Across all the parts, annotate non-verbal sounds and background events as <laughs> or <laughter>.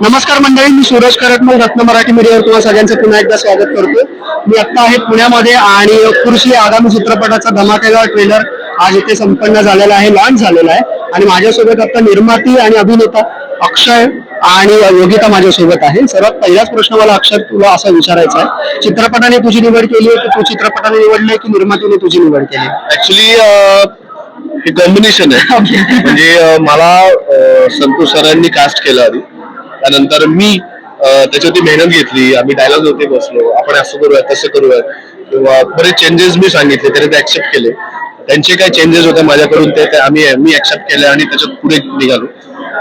नमस्कार मंडळी मी सूरज करटमल रत्न मराठी मीडियावर तुम्हाला सगळ्यांचं पुन्हा एकदा स्वागत करतो मी आता आहे पुण्यामध्ये आणि खुर्शी आगामी चित्रपटाचा धमाकेदार ट्रेलर आज इथे संपन्न झालेला आहे लॉन्च झालेला आहे. आणि माझ्यासोबत आता निर्माती आणि अभिनेता अक्षय आणि योगिता माझ्यासोबत आहे. सर्वात पहिलाच प्रश्न मला अक्षर तुला असा विचारायचा आहे चित्रपटाने तुझी निवड केली आहे की तू चित्रपटाने निवडली की निर्मातीने तुझी निवड केली ऍक्च्युली हे कॉम्बिनेशन आहे. <laughs> म्हणजे मला संतोष सरांनी कास्ट केलं आधी. त्यानंतर मी त्याच्यावरती मेहनत घेतली आम्ही डायलॉग होते बसलो आपण असं करूया तसं करूया किंवा बरेच चेंजेस मी सांगितले त्याने ते ऍक्सेप्ट केले. त्यांचे काय चेंजेस होते माझ्याकडून ते ते आम्ही मी ऍक्सेप्ट केले आणि त्याच्यात पुढे निघालो.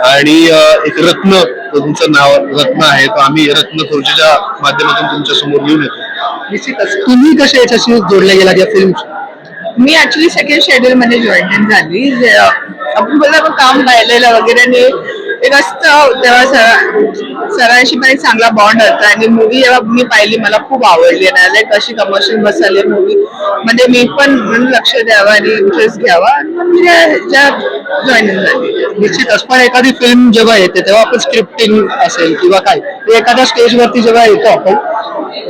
आणि एक रत्न तुमचं नाव रत्न आहे तर आम्ही रत्न खुर्चीच्या माध्यमातून तुमच्यासमोर घेऊन येतो. निश्चितच. तुम्ही कसे याच्याशी जोडले गेलात या फिल्म मी ऍक्च्युली सेकंड शेड्यूल मध्ये जॉईन झाली. जे, अ, आपण बोलतो आपण काम पाहिलेलं वगैरे एक असतं तेव्हा सर सरांशी पण एक चांगला बॉन्ड होता. आणि मूवी जेव्हा मी पाहिली मला खूप आवडली. आणि लाईक अशी कमर्शियल बसाली मूवी म्हणजे मी पण म्हणून लक्ष द्यावं आणि इंटरेस्ट घ्यावा. म्हणजे जॉईन झाली निश्चितच. पण एखादी फिल्म जेव्हा येते तेव्हा आपण स्क्रिप्टिंग असेल किंवा काय ते एखाद्या स्टेजवरती जेव्हा येतो आपण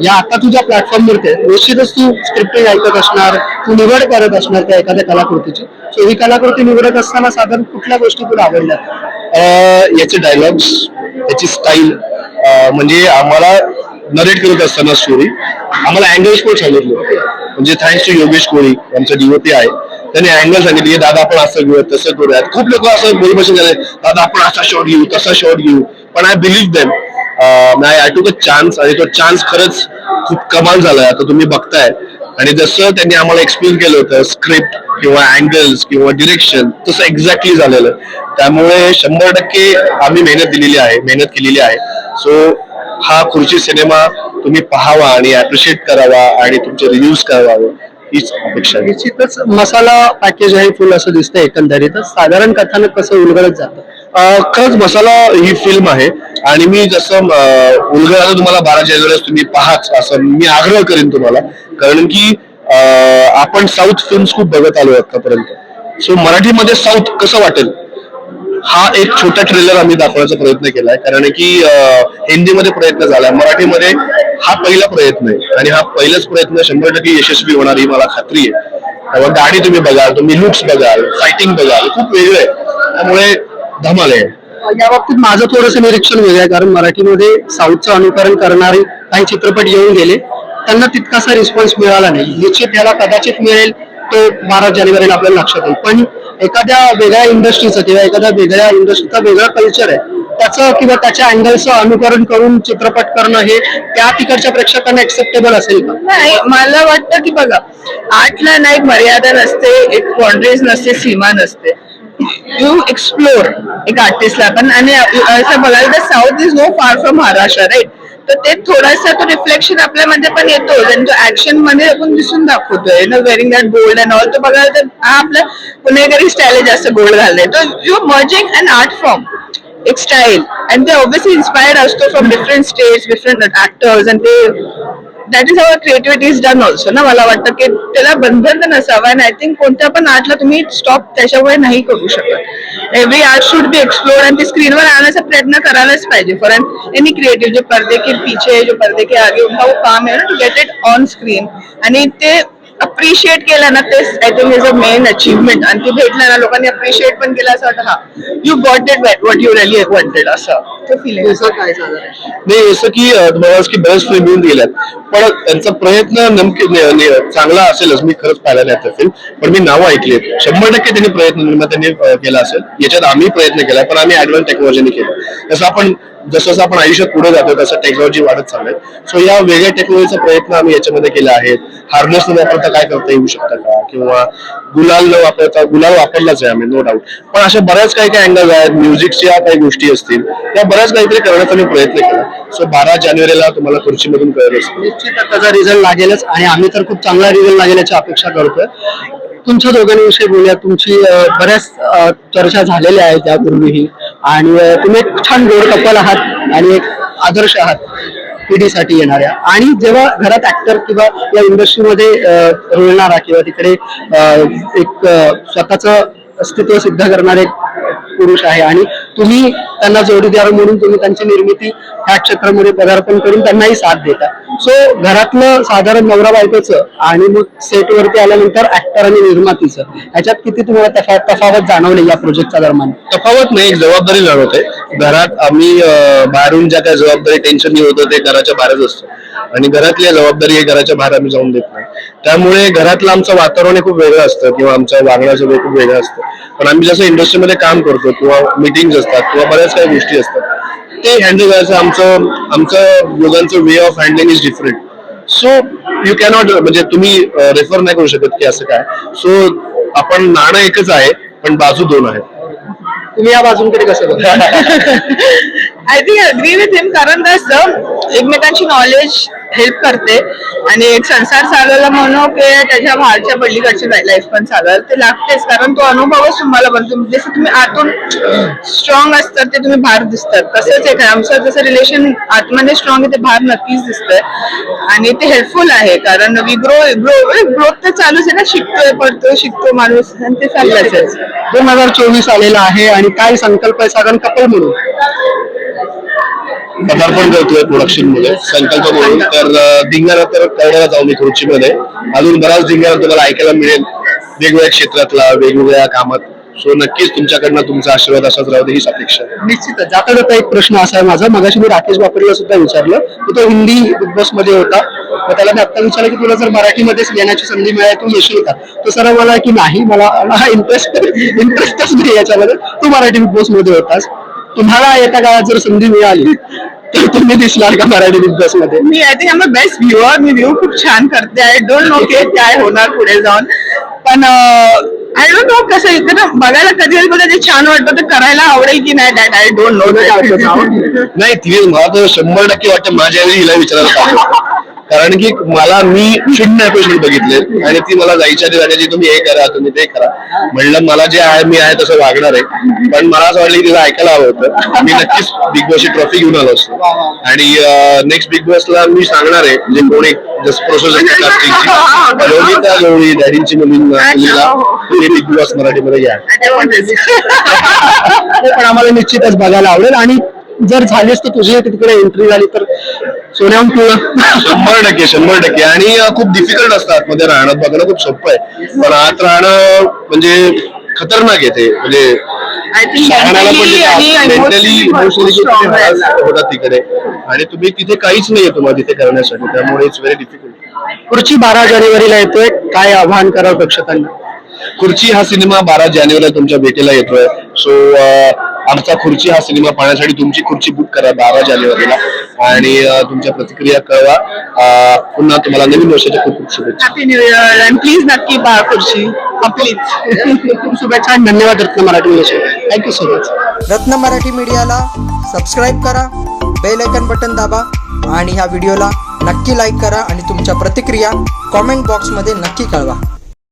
या आता तुझ्या प्लॅटफॉर्मवरती आहे, निश्चितच तू स्क्रिप्टिंग ऐकत असणार तू निवड करत असणार त्या एखाद्या कलाकृतीची. सो ही कलाकृती निवडत असताना साधारण कुठल्या गोष्टी तुला आवडल्या? याचे डायलॉग्स त्याची स्टाईल म्हणजे आम्हाला नरेट करत असताना स्टोरी आम्हाला अँगल्स पण सांगितले होते. म्हणजे थँक्स टू योगेश कोळी आमचा डिओपी आहे. त्यांनी अँगल सांगितले दादा आपण असं घेऊया तसं करूयात. खूप लोक असं बोलबसून झाले दादा आपण असा शॉट घेऊ तसा शॉट घेऊ. पण I believe them I to a chance आणि तो चान्स खरंच खूप कमाल झालाय. आता तुम्ही बघताय आणि जसं त्यांनी आम्हाला एक्सप्लेन केलं होतं स्क्रिप्ट किंवा अँगल्स किंवा डिरेक्शन तसं एक्झॅक्टली झालेलं. त्यामुळे शंभर टक्के आम्ही मेहनत दिलेली आहे मेहनत केलेली आहे. सो हा खुर्ची सिनेमा तुम्ही पाहावा आणि अप्रिशिएट करावा आणि तुमचे रिव्ह्यूज करावे हीच अपेक्षा निश्चितच मसाला पॅकेज आहे फुल असं दिसतंय एकंदरीतच. साधारण कथानक कसं उलगडत जातं? खरंच मसाला ही फिल्म आहे. आणि मी जसं अं, उलगडा तुम्हाला बाराच्या वेळेस तुम्ही पाहाच असं मी आग्रह करेन तुम्हाला. कारण की आपण साऊथ फिल्म्स खूप बघत आलो आतापर्यंत. सो मराठीमध्ये साऊथ कसं वाटेल? हा एक छोटा ट्रेलर आम्ही दाखवण्याचा प्रयत्न केलाय. कारण की हिंदीमध्ये प्रयत्न झालाय. मराठीमध्ये हा पहिला प्रयत्न आहे. आणि हा पहिलाच प्रयत्न शंभर टक्के यशस्वी होणार ही मला खात्री आहे. त्यामुळे गाणी तुम्ही बघाल तुम्ही लुक्स बघाल फायटिंग बघाल खूप वेगळं आहे. त्यामुळे धमाल आहे. या बाबतीत माझं थोडंसं निरीक्षण वेगळं आहे कारण मराठीमध्ये साऊथचं अनुकरण करणारे काही चित्रपट येऊन गेले. त्यांना तितकासा रिस्पॉन्स मिळाला नाही. निश्चित याला कदाचित मिळेल तो बारा जानेवारीला आपल्याला लक्षात येईल. पण एखाद्या वेगळ्या इंडस्ट्रीचं किंवा एखाद्या वेगळ्या इंडस्ट्रीचा वेगळा कल्चर आहे त्याचं किंवा त्याच्या अँगलचं अनुकरण करून चित्रपट करणं हे त्या तिकडच्या प्रेक्षकांना एक्सेप्टेबल असेल का? नाही मला वाटतं की बघा आर्टला ना एक मर्यादा नसते एक बाउंड्रीज नसते सीमा नसते. यू एक्सप्लोर एक आर्टिस्टला पण. आणि असं बघायला तर south is no far from Maharashtra right तर ते थोडासा तो रिफ्लेक्शन आपल्यामध्ये पण येतो. आणि तो ऍक्शनमध्ये आपण दिसून दाखवतोय ना wearing that gold and all तो बघायला तर हा आपला पुणेकरी स्टाईल आहे जास्त गोल्ड घालणे तर you merging an art form एक स्टाईल आणि ते ऑब्विसली इन्स्पायर्ड असतो from different states different actors आणि ते that is our creativity is done also ना मला वाटतं की त्याला बंधन तर नसावं आणि आय थिंक कोणत्या पण आर्टला तुम्ही स्टॉप त्याच्यामुळे नाही करू शकत. Every art should be explore आणि ते स्क्रीनवर आणण्याचा प्रयत्न करायलाच पाहिजे. फॉर अँड एनी क्रिएटिव्ह जो पर्दे के पीछे जो पर्दे के आगे उनका वो काम है ना to get it on screen आणि ते अप्रिशिएट केलं ना तेच I think is a main achievement आणि ते भेटलं ना लोकांनी अप्रिशिएट पण केलं असं वाटतं हा. You got it what you really wanted असं. तो फिलिंग असं काय साधारण नाही असं की अं, तुम्हाला असं की बऱ्याच फिल्म येऊन गेल्यात. पण त्यांचा प्रयत्न नमके न- न- चांगला असेलच मी खरंच पाहिला नाही त्या फिल्म पण मी नावं ऐकली शंभर टक्के त्यांनी प्रयत्न निर्मात्यांनी अं, केला असेल. याच्यात आम्ही प्रयत्न केला पण आम्ही ऍडव्हान्स टेक्नॉलॉजीने केलं. जसं आपण जसं जसं आपण आयुष्यात पुढे जातो तसं टेक्नॉलॉजी वाढत चाललंय. सो या वेगळ्या टेक्नॉलॉजीचा प्रयत्न आम्ही याच्यामध्ये केला आहे. हार्नेस न वापरता काय करता येऊ शकतं का? किंवा गुलाल वापरता गुलाल वापरलाच आहे आम्ही नो डाऊट पण अशा बऱ्याच काही काही अँगल आहेत म्युझिकच्या काही गोष्टी असतील त्या बऱ्याच काहीतरी करण्याचा मी प्रयत्न केला. सो बारा जानेवारीला तुम्हाला खुर्चीमधून कळत असतील निश्चित त्याचा रिझल्ट लागेलच आणि आम्ही तर खूप चांगला रिझल्ट लागेल याची अपेक्षा करतोय. तुमच्या दोघांविषयी बोलूया. तुमची बऱ्याच चर्चा झालेल्या आहेत त्यापूर्वीही आणि तुम्ही एक छान गोड कपल आहात आणि एक आदर्श आहात. पिढीसाठी येणाऱ्या. आणि जेव्हा घरात ऍक्टर किंवा या इंडस्ट्रीमध्ये रुळणारा किंवा तिकडे एक स्वतःच अस्तित्व सिद्ध करणारे पुरुष आहे आणि तुम्ही त्यांना जोडी द्यावं म्हणून तुम्ही त्यांची निर्मिती ह्या क्षेत्रामध्ये पदार्पण करून त्यांनाही साथ देता. सो घरातलं साधारण नवरा बायकोचं आणि मग सेट वरती आल्यानंतर ऍक्टर आणि निर्मातीचं ह्याच्यात किती तुम्हाला तफावत जाणवली या प्रोजेक्टच्या दरम्यान? तफावत नाही एक जबाबदारी जाणवते घरात आम्ही बाहेरून ज्या काही जबाबदारी टेन्शन होतं ते घराच्या बाहेरच असतं. आणि घरातल्या जबाबदारी हे घराच्या बाहेर आम्ही जाऊन देत नाही. त्यामुळे घरातलं आमचं वातावरण हे खूप वेगळं असतं किंवा आमचं वागण्याचं वेळ खूप वेगळं असतं. पण आम्ही जसं इंडस्ट्रीमध्ये काम करतो किंवा मिटिंग असतात किंवा बऱ्याच काही गोष्टी असतात ते हँडल करायचं आमचं आमचं दोघांचं way of handling is different so you cannot म्हणजे तुम्ही रेफर नाही करू शकत की असं काय. सो आपण नाणं एकच आहे पण बाजू दोन आहेत. तुम्ही या बाजूंकडे कसं बघता I think agree with him कारण कसं एकमेकांची नॉलेज हेल्प करते. आणि एक संसार चालवला म्हणू की त्याच्या बाहेरच्या पलीकडची लाईफ पण चालवायला ते लागतेच. कारण तो अनुभवच तुम्हाला बनतो म्हणजे जसं तुम्ही आतून स्ट्रॉंग असतात ते तुम्ही बाहेर दिसतात. तसंच एक आमचं जसं रिलेशन आतमध्ये स्ट्रॉंग आहे ते बाहेर नक्कीच दिसतंय. आणि ते हेल्पफुल आहे. कारण वी ग्रो ग्रो ग्रोथ तर चालूच आहे ना. शिकतोय पडतोय शिकतो माणूस. आणि ते चाललंच आहे. दोन हजार चोवीस आलेला आहे आणि काय संकल्प आहे साधारण कपल म्हणून. पदार्पण करतोय प्रोडक्शनमध्ये. संकल्प म्हणून तर धिंगाणा तर कळण्याला जाऊ मी खुर्चीमध्ये. अजून बराच धिंगाणा तुम्हाला ऐकायला मिळेल. वेगवेगळ्या क्षेत्रातला वेगवेगळ्या कामात. सो नक्कीच तुमच्याकडनं तुमचा आशीर्वाद असाच राहू दे हीच अपेक्षा निश्चित जाता जाता एक प्रश्न असा आहे माझा मगाशी मी राकेश बापरेला सुद्धा विचारलं. की तो हिंदी बिग बॉसमध्ये होता. तर त्याला मी आता विचारलं की तुला जर मराठीमध्येच येण्याची संधी मिळाली तू येशील का? तो सरळ मला की नाही मला हा इंटरेस्ट इंटरेस्टच नाही याच्यामध्ये. तू मराठी बिग बॉसमध्ये होतास. तुम्हाला येत्या काळात जर संधी मिळाली तर तुम्ही दिसणार का मराठी बिग बॉसमध्ये मी I think I best viewer me view खूप छान करते. आय डोंट नो की काय होणार पुढे जाऊन. पण आय डोंट नो कसं इकडं बघायला कधी कधी बघा जे छान वाटतं ते करायला आवडेल की नाही दॅट आय डोंट नो नाही तिने मला तर शंभर टक्के वाटतं. माझ्या आधी हिला विचारायला पाहिजे. कारण की मला मी शून्य एपिसोड बघितले. आणि ती मला जायच्या आधी सांगायची तुम्ही हे करा तुम्ही ते करा. म्हणलं मला जे आहे मी आहे तसं वागणार आहे. पण मला असं वाटलं की तिला ऐकायला हवं होतं. मी नक्कीच बिग बॉसची ट्रॉफी घेऊन आलो असतो. आणि नेक्स्ट बिग बॉसला मी सांगणार आहे जे कोणी जसं प्रोसेस योगिता गवळी डॅडींची मुलींना मुलीला तुम्ही बिग बॉस मराठीमध्ये या ते पण आम्हाला निश्चितच बघायला आवडेल. आणि जर झालीच तर तुझी तिकडे एंट्री झाली तर सोन्याहून पिवळं शंभर टक्के शंभर टक्के. आणि खूप डिफिकल्ट असतं आतमध्ये राहणं. बघणं खूप सोपं आहे. पण आत राहणं म्हणजे खतरनाक येते म्हणजे राहण्याला पण मेंटली इमोशनली तिकडे. आणि तुम्ही तिथे काहीच नाही तुम्हाला तिथे करण्यासाठी. त्यामुळे इट्स व्हेरी डिफिकल्ट पुढची बारा जानेवारीला येतोय. काय आव्हान करावं प्रेक्षकांना? खुर्ची हा सिनेमा बारा जानेवारीला तुमच्या भेटीला येतोय. सो आमचा खुर्ची हा सिनेमा पाहण्यासाठी तुमची खुर्ची बुक करा बारा जानेवारीला. आणि तुमच्या प्रतिक्रिया कळवा. पुन्हा तुम्हाला नवीन वर्षाच्या खूप खूप शुभेच्छा. Happy new year and please नक्की खुर्ची. प्लीज खूप शुभेच्छा आणि धन्यवाद रत्न मराठी थँक्यू सो मच रत्न मराठी मीडियाला सबस्क्राईब करा बेल आयकन बटन दाबा आणि ह्या व्हिडिओला नक्की लाईक करा आणि तुमच्या प्रतिक्रिया कॉमेंट बॉक्समध्ये नक्की कळवा.